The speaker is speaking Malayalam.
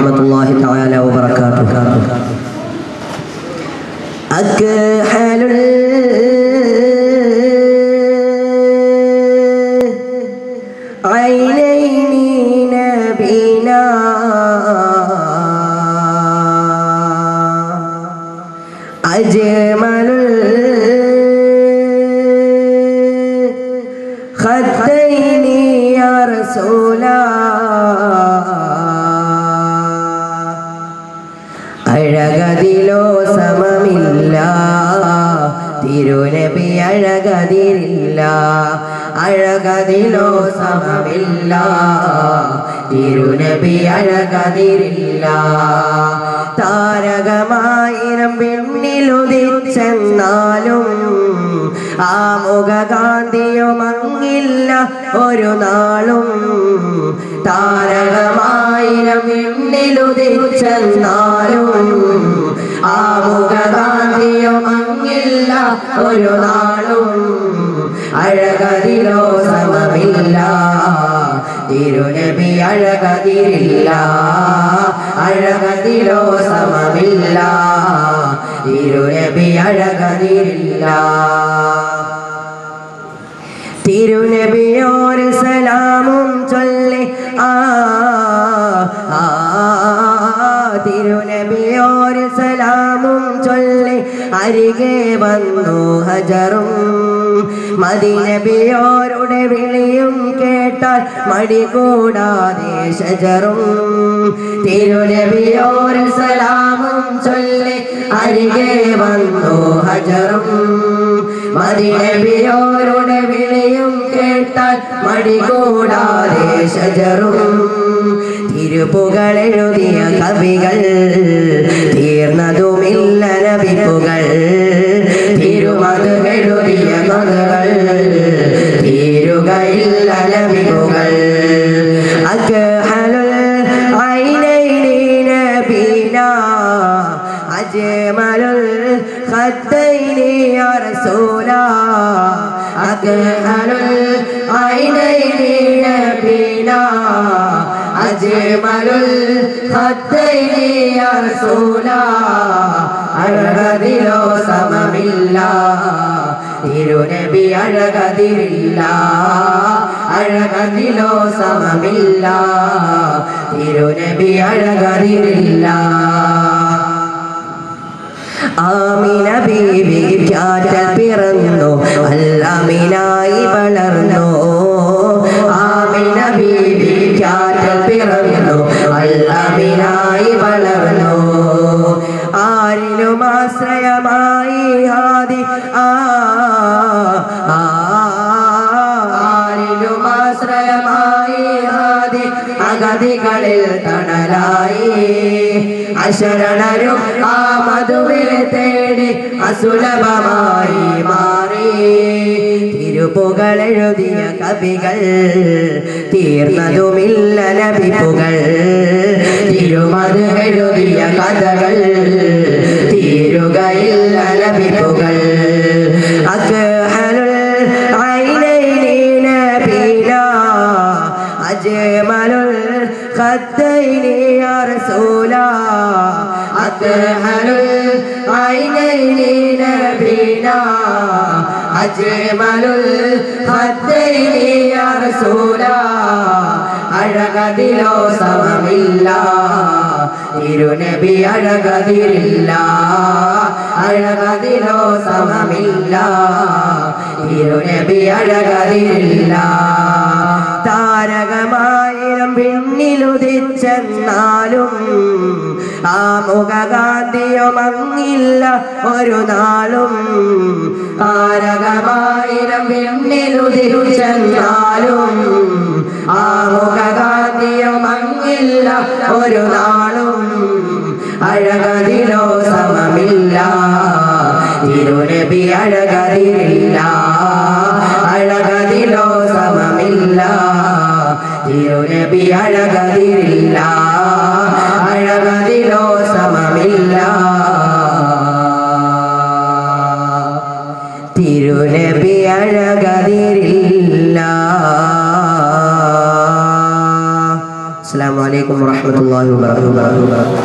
ورحمة الله تعالى وبركاته. أكحل العينين نبينا أجمل അഴകതിരില്ല അഴകതിലോ സമമില്ല. തിരുനബി അഴകതിരില്ല. താരകമായിരം പിന്നിലുദിച്ചെന്നാലും ആ മുഖകാന്തിയുമങ്ങില്ല ഒരു നാളും. താരകമായിരം പിന്നിലുദിച്ചെന്നാലും ആ മുഖകാന്തിയുമങ്ങില്ല ഒരു നാളും. അഴകതിലോ സമമില്ല. തിരുനബി അഴകതിരില്ല അഴകതിലോ സമമില്ല. തിരുനബി അഴകതിരില്ല തിരുനബിയോര് സലാമും ചൊല്ലി ആ തിരുനബിയോര് സലാമും ചൊല്ലി അരികെ വന്നു ഹജറും മദിനബിയോരുടെ വിളിയും കേട്ടാൽ മടി കൂടാതെ ഷജറും തിരുനബിയോര് സലാമും ചൊല്ലി അരികെ വന്നു ഹജറും. മദിനബിയോരുടെ വിളിയും കേട്ടാൽ മടി കൂടാതെ ഷജറും തിരുപ്പുകളെഴുതിയ കവികൾ റസൂലാ അക്ഹലുൽ ഐനൈനി നബീനാ അജ്മലുൽ ഖദ്ദൈനി യാ റസൂലാ അഴകതിലോ സമമില്ല തിരുനബി അഴകതിരില്ല അഴകതിലോ സമമില്ല തിരുനബി അഴകതിരില്ല. ആമിന ബീവി ചാറ്റൽ പിറന്നു അല്ലാമിനായി വളർന്നു. ആമിന ബീവി ചാറ്റൽ പിറന്നു അല്ലാമിനായി വളർന്നു. ആരിലും ആശ്രയമായി ഹാദി ആ ആരിലും ആശ്രയമായി ഹാദി അഗതികളിൽ തണലായി. അശരണരും ആ തേടി അസുലഭമായി മാറി. തിരുപ്പുകളെഴുതിയ കവികൾ തീർന്നതുമില്ല ലഭിപ്പുകൾ തിരുമത് എഴുതിയ കഥകൾ തീരുകയില്ല ലഭിപ്പുകൾ ഐനൈനി നബീനാ അജ്മലുൽ ഖദ്ദൈനി യാ റസൂലാ. അക്ഹലുൽ ഐനൈനി അഴകതിലോ സമമില്ല തിരുനബി അഴകതിരില്ല അഴകതിലോ സമമില്ല തിരുനബി അഴകതിരില്ല താരകമായിരം പിന്നിലുദിച്ചെന്നാലും ആ മുഖകാന്തിയുമങ്ങില്ല ഒരു നാളും താരകമായിരം വിണ്ണിലുതിരുചെന്നാലും ആ മുഖകാന്തിയുമങ്ങില്ല ഒരു നാളും അഴകതിലോ സമമില്ല. തിരുനബി അഴകതിരില്ല തിരുനബി അഴകതിരില്ല. അഴകതിലോ സമമില്ല. തിരുനബി അഴകതിരില്ല. അസ്സാം വലൈക്കും വറഹ്മത്തുള്ളാഹി വബറകാതുഹു.